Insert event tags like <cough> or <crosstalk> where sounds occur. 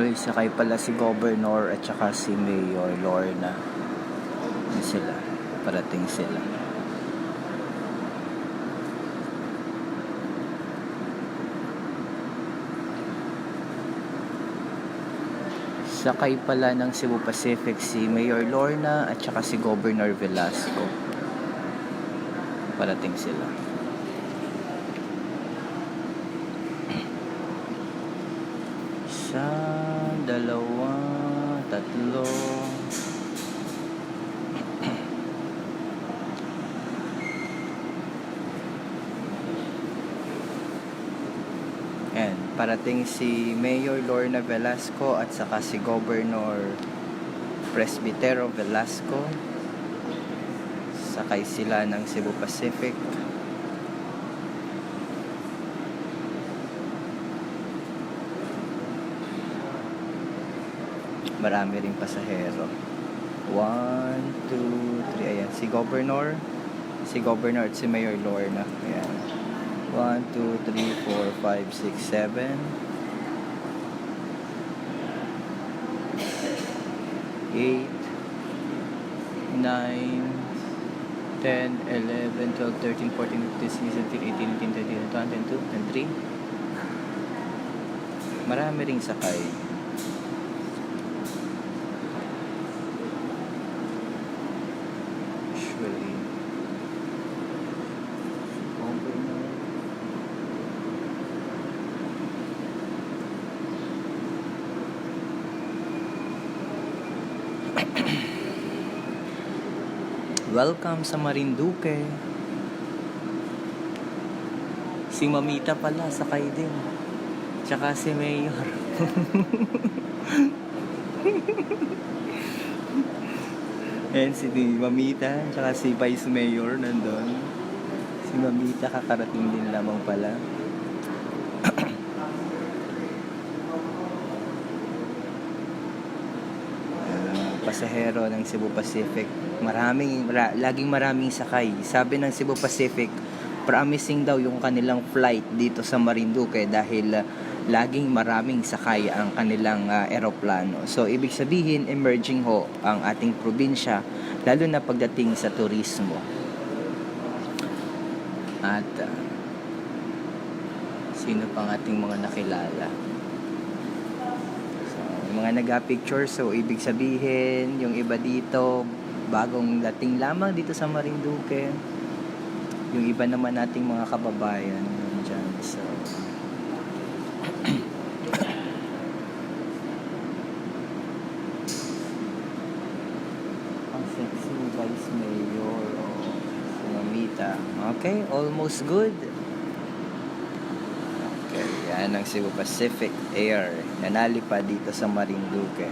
Uy, sakay pala si Governor at saka si Mayor Lorna. Yun sila. Parating sila. Sakay pala ng Cebu Pacific si Mayor Lorna at saka si Governor Velasco. Parating sila. Isa, dalawa, tatlo. Ayan, parating si Mayor Lorna Velasco at saka si Governor Presbitero Velasco. Sakay sila ng Cebu Pacific. Marami ring pasahero. One, two, three. Ayan, si Governor. Si Governor at si Mayor Lorna. Ayan. 1, 2, 3, 4, 5, 6, 7. 8, 9, 10, 11, 12, 13, 14, 15, 16, 17, 18, 19, 20, 21, 22, 23. Marami ring sakay. Usually. Governor. Welcome sa Marinduque. Si Mamita pala, sakay din. Tsaka si Mayor. <laughs> Ayan si Mamita, tsaka si Vice Mayor nandun. Si Mamita kakarating din lamang pala. Pasahero ng Cebu Pacific. Maraming, mara- laging maraming sakay. Sabi ng Cebu Pacific, promising daw yung kanilang flight dito sa Marinduque dahil ah, laging maraming sakay ang kanilang ah, eroplano. So, ibig sabihin, emerging ho ang ating probinsya, lalo na pagdating sa turismo. At ah, sino pang ating mga nakilala? Yung mga nag-picture, so ibig sabihin, yung iba dito, bagong dating lamang dito sa Marinduque. Yung iba naman nating mga kababayan nandyan. So, ang sexy vice mayor o si Mamita. Okay, almost good. Yan ang Cebu Pacific Air. Nanali pa dito sa Marinduque.